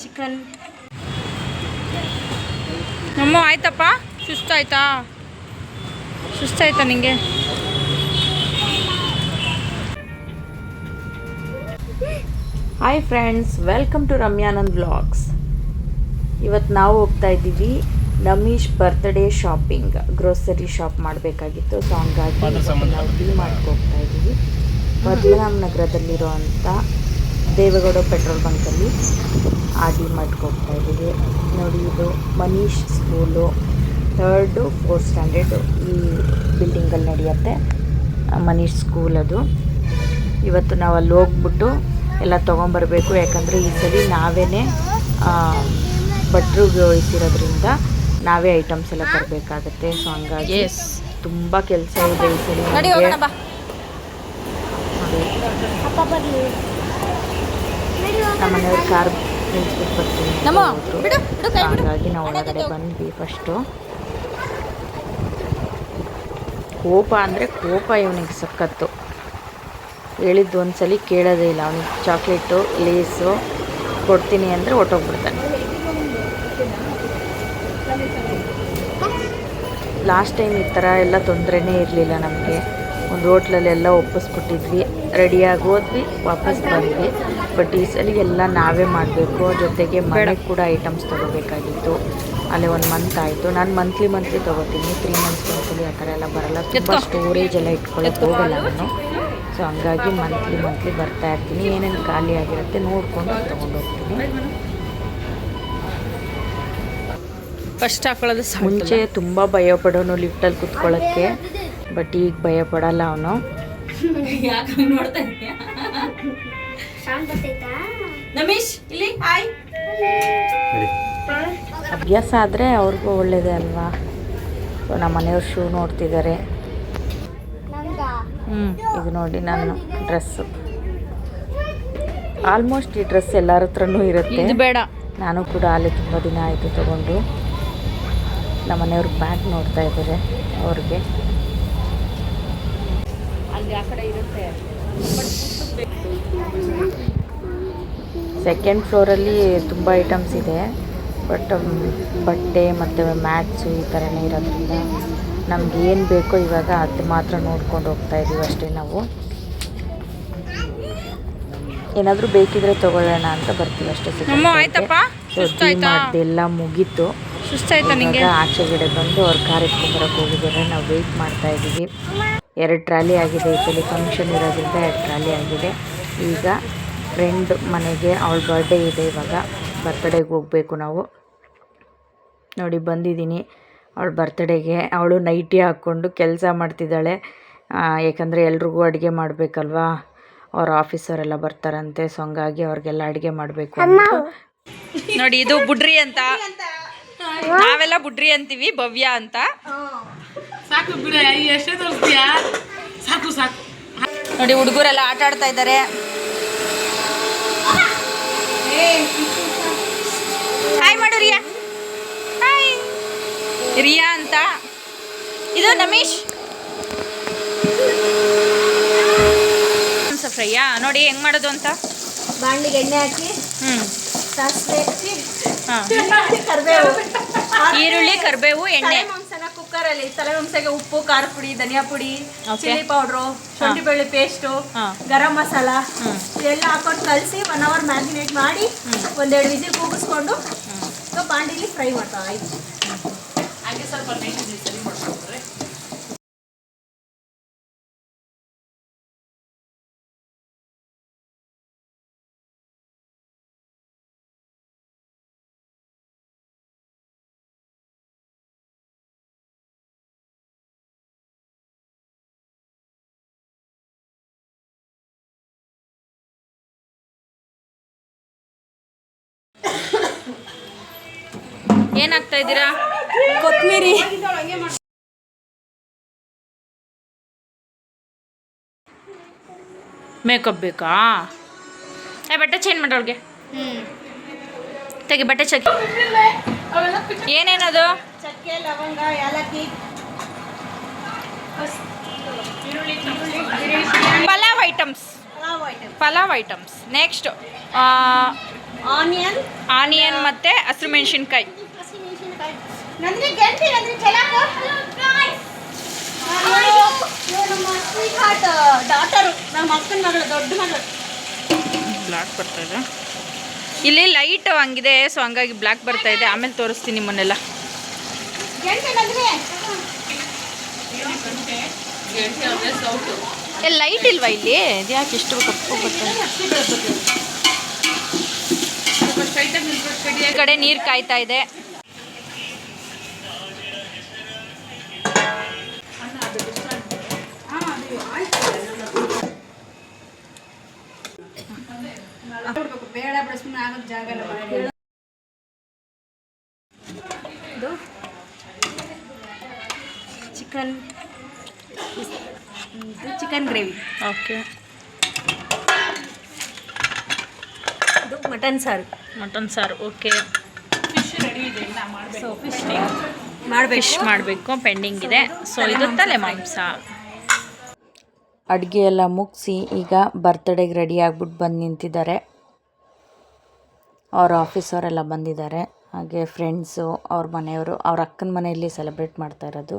Chicken ನಮ್ಮ ಆಯ್ತಪ್ಪ? ಸುಸ್ತಾಯ್ತಾ? ಸುಸ್ತಾಯ್ತಾ ನಿಂಗೆ? Hi friends welcome to Ramyanand vlogs ಇವತ್ತು ನಾವು ಹೋಗ್ತಾ ಇದ್ದೀವಿ Namish birthday shopping grocery shop ಮಾಡಬೇಕಾಗಿತ್ತು. ಸೊ ಹಂಗಾಗಿ ನಾವು ಹೋಗ್ತಾ ಇದ್ದೀವಿ. ಪದ್ಮನಾಭ ನಗರದಲ್ಲಿರುವಂಥ ದೇವೇಗೌಡ ಪೆಟ್ರೋಲ್ ಬಂಕಲ್ಲಿ ಆರ್ ಡಿ ಹೋಗ್ತಾ ಇದ್ದೀವಿ. ನೋಡಿ ಇದು Manish school. Third fourth standard ಈ ಬಿಲ್ಡಿಂಗಲ್ಲಿ ನಡೆಯುತ್ತೆ. ಮನೀಶ್ ಸ್ಕೂಲ್ ಅದು. ಇವತ್ತು ನಾವು ಅಲ್ಲಿ ಹೋಗ್ಬಿಟ್ಟು ಎಲ್ಲ ತೊಗೊಂಬರ್ಬೇಕು. ಯಾಕಂದರೆ ಈ ಸರಿ ನಾವೇ ಭಟ್ರಿಗೆ ವಹಿಸಿರೋದ್ರಿಂದ ನಾವೇ ಐಟಮ್ಸ್ ಎಲ್ಲ ತರಬೇಕಾಗತ್ತೆ. ಸೊ ಹಂಗಾಗಿ ತುಂಬ ಕೆಲಸ ಇದೆ ಈ ಸಲ ನಡಿ ನಮ್ಗೆ. ಹೋಗೋಣ ಬಾ ನೋಡಿ ನಮ್ಮ ಮನೆಯವ್ರ ಕಾರ್ ನಿಲ್ಸ್ಬಿಟ್ಟು ಬರ್ತೀನಿ. ಹಾಗಾಗಿ ನಾವು ಒಳಗಡೆ ಬಂದ್ವಿ ಫಸ್ಟು ಕೋಪ ಅಂದರೆ ಕೋಪ ಇವನಿಗೆ ಸಖತ್ತು. ಹೇಳಿದ್ದು ಒಂದ್ಸಲಿ ಕೇಳೋದೇ ಇಲ್ಲ. ಅವನಿಗೆ ಚಾಕ್ಲೇಟು ಲೇಸು ಕೊಡ್ತೀನಿ ಅಂದರೆ ಹೊಟ್ಟೋಗ್ಬಿಡ್ತಾನೆ ಲಾಸ್ಟ್ ಟೈಮ್ ಈ ಥರ ಎಲ್ಲ ತೊಂದರೆನೇ ಇರಲಿಲ್ಲ ನಮಗೆ. ಒಂದು ಹೋಟ್ಲಲ್ಲೆಲ್ಲ ಒಪ್ಪಿಸ್ಬಿಟ್ಟಿದ್ವಿ. ರೆಡಿಯಾಗಿ ಹೋದ್ವಿ ವಾಪಸ್ ಬಂದ್ವಿ. ಬಟ್ ಈ ಸಲ ಎಲ್ಲ ನಾವೇ ಮಾಡಬೇಕು. ಜೊತೆಗೆ ಮನೆಗೆ ಕೂಡ ಐಟಮ್ಸ್ ತೊಗೋಬೇಕಾಗಿತ್ತು. ಅಲ್ಲೇ ಒಂದು ಮಂತ್ ಆಯಿತು. ನಾನು ಮಂತ್ಲಿ ಮಂತ್ಲಿ ತೊಗೋತೀನಿ. ತ್ರೀ ಮಂತ್ಸ್ ಮಂತ್ಲಿ ಆ ಥರ ಎಲ್ಲ ಬರಲ್ಲ. ತುಂಬ ಸ್ಟೋರೇಜ್ ಎಲ್ಲ ಇಟ್ಕೊಳ್ಳೋಕೆ ಹೋಗಲ್ಲ ನಾನು. ಸೊ ಹಂಗಾಗಿ ಮಂತ್ಲಿ ಮಂತ್ಲಿ ಬರ್ತಾ ಇರ್ತೀನಿ. ಏನೇನು ಖಾಲಿ ಆಗಿರುತ್ತೆ ನೋಡಿಕೊಂಡು ತೊಗೊಂಡೋಗ್ತೀನಿ. ಫಸ್ಟ್ ಹಾಕೊಳ್ಳೋದು ಮುಂಚೆ ತುಂಬ ಭಯ ಪಡೋನು ಲಿಫ್ಟಲ್ಲಿ ಕುತ್ಕೊಳ್ಳೋಕ್ಕೆ. ಬಟ್ ಈಗ ಭಯ ಪಡಲ್ಲ ಅವನು. ನಮೀಶ್ ಇಲ್ಲಿ ಹಾಯ್. ಅಭ್ಯಾಸ ಆದರೆ ಅವ್ರಿಗೂ ಒಳ್ಳೇದೇ ಅಲ್ವಾ? ಸೊ ನಮ್ಮ ಮನೆಯವ್ರು ಶೂ ನೋಡ್ತಿದ್ದಾರೆ. ಹ್ಞೂ ಇದು ನೋಡಿ ನಾನು ಡ್ರೆಸ್ಸು. ಆಲ್ಮೋಸ್ಟ್ ಈ ಡ್ರೆಸ್ ಎಲ್ಲರ ಹತ್ರನೂ ಇರುತ್ತೆ. ಇದು ಬೇಡ. ನಾನು ಕೂಡ ಅಲ್ಲಿ ತುಂಬ ದಿನ ಆಯಿತು ತೊಗೊಂಡು. ನಮ್ಮ ಮನೆಯವ್ರು ಬ್ಯಾಗ್ ನೋಡ್ತಾ ಇದ್ದಾರೆ ಅವ್ರಿಗೆ. ಆ ಕಡೆ ಇರುತ್ತೆ. ಸೆಕೆಂಡ್ ಫ್ಲೋರಲ್ಲಿ ತುಂಬ ಐಟಮ್ಸ್ ಇದೆ. ಬಟ್ ಬಟ್ಟೆ ಮತ್ತು ಮ್ಯಾಟ್ಸು ಈ ಥರನೇ ಇರೋದ್ರಿಂದ ನಮ್ಗೆ ಏನು ಬೇಕೋ ಇವಾಗ ಅದು ಮಾತ್ರ ನೋಡ್ಕೊಂಡು ಹೋಗ್ತಾ ಇದ್ದೀವಿ ಅಷ್ಟೇ ನಾವು. ಏನಾದರೂ ಬೇಕಿದ್ರೆ ತಗೊಳ್ಳೋಣ ಅಂತ ಬರ್ತೀವಿ ಅಷ್ಟೇ ಅದೆಲ್ಲ ಮುಗೀತು. ಆಚೆಗಡೆ ಬಂದು ಅವ್ರ ಕಾರ್ ಎತ್ಕೊಂಡ್ಬರಕ್ಕೆ ಹೋಗಿದ್ದಾರೆ. ನಾವು ವೆಯ್ಟ್ ಮಾಡ್ತಾ ಇದ್ದೀವಿ ಎರಡು ಟ್ರಾಲಿ ಆಗಿದೆ. ಈ ಸಲ ಫಂಕ್ಷನ್ ಇರೋದ್ರಿಂದ ಎರಡು ಟ್ರಾಲಿ ಆಗಿದೆ. ಈಗ ಫ್ರೆಂಡ್ ಮನೆಗೆ ಅವಳ ಬರ್ಡೇ ಇದೆ ಇವಾಗ. ಬರ್ತಡೇಗೆ ಹೋಗಬೇಕು ನಾವು. ನೋಡಿ ಬಂದಿದ್ದೀನಿ. ಅವಳ ಬರ್ತಡೇಗೆ ಅವಳು ನೈಟಿ ಹಾಕ್ಕೊಂಡು ಕೆಲಸ ಮಾಡ್ತಿದ್ದಾಳೆ. ಏಕೆಂದರೆ ಯಾಕಂದರೆ ಎಲ್ರಿಗೂ ಅಡುಗೆ ಮಾಡಬೇಕಲ್ವಾ? ಅವ್ರ ಆಫೀಸರೆಲ್ಲ ಬರ್ತಾರಂತೆ ಸೊ ಹಂಗಾಗಿ ಅವ್ರಿಗೆಲ್ಲ ಅಡುಗೆ ಮಾಡಬೇಕು ನೋಡಿ ಇದು ಬುಡ್ರಿ ಅಂತ. ನಾವೆಲ್ಲ ಬುಡ್ರಿ ಅಂತೀವಿ ಭವ್ಯ ಅಂತ. ಸಾಕು ಬಿಡ ಎಷ್ಟೇ ತೋರಿಸ್ತೀಯಾ? ಸಾಕು ಸಾಕು. ನೋಡಿ ಹುಡುಗರೆಲ್ಲ ಆಟ ಆಡ್ತಾ ಇದ್ದಾರೆ. ಹಾಯ್ ಮಾಡು ರಿಯಾ. ಹಾಯ್ ರಿಯಾ ಅಂತ. ಇದು ನಮೀಶ್. ಫ್ರೈಯಾ ನೋಡಿ ಹೆಂಗ್ ಮಾಡೋದು ಅಂತ? ಬಾಣಲಿಗೆ ಎಣ್ಣೆ ಹಾಕಿ ಹ್ಮ್. ಸಾಸಿವೆ ಹಾಕಿ ಹಾ. ಕರಿಬೇವು. ಈರುಳ್ಳಿ ಕರಿಬೇವು ಎಣ್ಣೆ. ಕುಕ್ಕರಲ್ಲಿ ತಲೆ ಉಪ್ಪು ಖಾರ ಪುಡಿ ಧನಿಯಾ ಪುಡಿ ಚಿಲ್ಲಿ ಪೌಡ್ರು ಶುಂಠಿ ಬೆಳ್ಳಿ ಪೇಸ್ಟು. ಗರಂ ಮಸಾಲ ಎಲ್ಲ ಹಾಕೊಂಡು ಕಲಸಿ ಒನ್ ಅವರ್ ಮ್ಯಾರಿನೇಟ್ ಮಾಡಿ ಒಂದೆರಡು ವಿಸಿಲ್ ಕೂಗಿಸ್ಕೊಂಡು ಸೊ ಬಾಂಡಿಲಿ ಫ್ರೈ ಮಾಡ್ತಾ ಆಯ್ತು. ಹಾಗೆ ಸ್ವಲ್ಪ ಏನಾಗ್ತಾ ಇದ್ದೀರಾ? ಕೊತ್ತಂಬರಿ ಮೇಕಪ್ ಬೇಕಾ? ಏ ಬಟ್ಟೆ ಚೇಂಜ್ ಮಾಡೋಳ್ಗೆ ತೆಗಿ ಬಟ್ಟೆ ಚಕ್ಕಿ ಏನೇನದು? ಚಕ್ಕೆ ಲವಂಗ ಏಲಕ್ಕಿ. Pulao items pulao items next onion onion ಮತ್ತೆ ಹಸಿರು ಮೆಣಸಿನ್ಕಾಯಿ. ನಂದ್ರೆ ಗೆಲ್ತಿ ನಂದ್ರೆ ಚೆಲಾಕು ನಮ್ಮ ಸ್ವೀಟ್ ಹಾರ್ಟ್ ಡಾಟರು ನಮ್ಮ ಅಕ್ಕನ ಮಗಳು ದೊಡ್ಡ ಮಗಳು. ಬ್ಲ್ಯಾಕ್ ಬರ್ತಾ ಇದೆ. ಇಲ್ಲಿ ಲೈಟ್ ಹಂಗಿದೆ ಸೊ ಹಂಗಾಗಿ ಬ್ಲ್ಯಾಕ್ ಬರ್ತಾ ಇದೆ. ಆಮೇಲೆ ತೋರಿಸ್ತೀನಿ ನಿಮ್ಮನ್ನೆಲ್ಲ. ಲೈಟ್ ಇಲ್ವಾ ಇಲ್ಲಿ? ಯಾಕೆ ಇಷ್ಟು ಕಪ್ಪು ಬರ್ತಾ ಇದೆ? ಈ ಕಡೆ ನೀರು ಕಾಯ್ತಾ ಇದೆ. Chicken chicken gravy. ಓಕೆ. ಇದು ಮಟನ್ ಸಾರು. ಮಟನ್ ಸಾರು ಓಕೆ ಫಿಶ್ ರೆಡಿ ಇದೆ ಇನ್ನ ಮಾಡಬೇಕು. ಸೊ ಫಿಶ್ ಫಿಶ್ ಮಾಡಬೇಕು? ಮಾಡಬೇಕು ಪೆಂಡಿಂಗ್ ಇದೆ. ಸೊ ಇದು ತಲೆ ಮಾಂಸ. ಅಡುಗೆ ಎಲ್ಲ ಮುಗಿಸಿ ಈಗ ಬರ್ತ್ಡೇಗೆ ರೆಡಿ ಆಗ್ಬಿಟ್ಟು ಬಂದು ನಿಂತಿದ್ದಾರೆ. ಅವ್ರ ಆಫೀಸವರೆಲ್ಲ ಬಂದಿದ್ದಾರೆ. ಹಾಗೆ ಫ್ರೆಂಡ್ಸು ಅವ್ರ ಮನೆಯವರು ಅವ್ರ ಅಕ್ಕನ ಮನೆಯಲ್ಲಿ ಸೆಲೆಬ್ರೇಟ್ ಮಾಡ್ತಾ ಇರೋದು.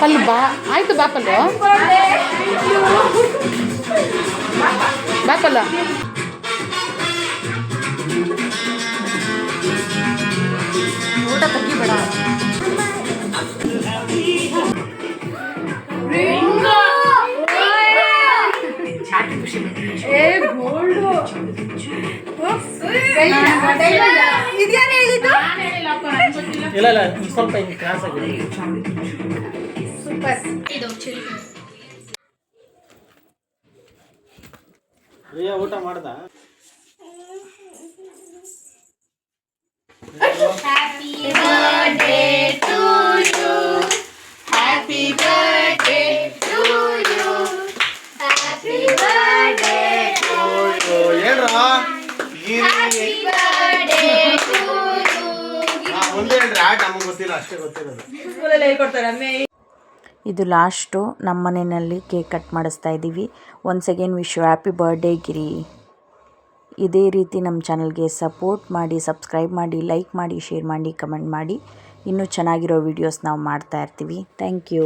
ಪಲ್ಲು ಬಾ ಆಯ್ತು ಬಾ ಪಲ್ಲು ಬಾ ಪಲ್ಲು ಊಟ ತೆಗಿಬೇಡ ಇದ್ಯಾರು ಹೇಳಿದ್ದು ಇಲ್ಲ ಇಲ್ಲ ಸ್ವಲ್ಪ ಹಿಂಗೆ ಕ್ರಾಸ್ ಆಗಿದೆ. ರಿಯಾ ಊಟ ಮಾಡ್ದ? ಹೇಳ್ರ ಮುಂದೆ ಹೇಳ್ರಿ ಆಟ ನಮಗೆ ಗೊತ್ತಿಲ್ಲ ಅಷ್ಟೇ ಗೊತ್ತಿರೋದು. ಸ್ಕೂಲಲ್ಲಿ ಹೇಳ್ಕೊಡ್ತಾರೆ ಅಮ್ಮೆ? ಇದು ಲಾಸ್ಟು ನಮ್ಮ ಮನೆಯಲ್ಲಿ ಕೇಕ್ ಕಟ್ ಮಾಡಿಸ್ತಾ ಇದ್ದೀವಿ. Once again wish you happy birthday Giri. ಇದೇ ರೀತಿ ನಮ್ಮ ಚಾನಲ್ಗೆ ಸಪೋರ್ಟ್ ಮಾಡಿ ಸಬ್ಸ್ಕ್ರೈಬ್ ಮಾಡಿ ಲೈಕ್ ಮಾಡಿ ಶೇರ್ ಮಾಡಿ ಕಮೆಂಟ್ ಮಾಡಿ. ಇನ್ನೂ ಚೆನ್ನಾಗಿರೋ ವೀಡಿಯೋಸ್ ನಾವು ಮಾಡ್ತಾ ಇರ್ತೀವಿ. Thank you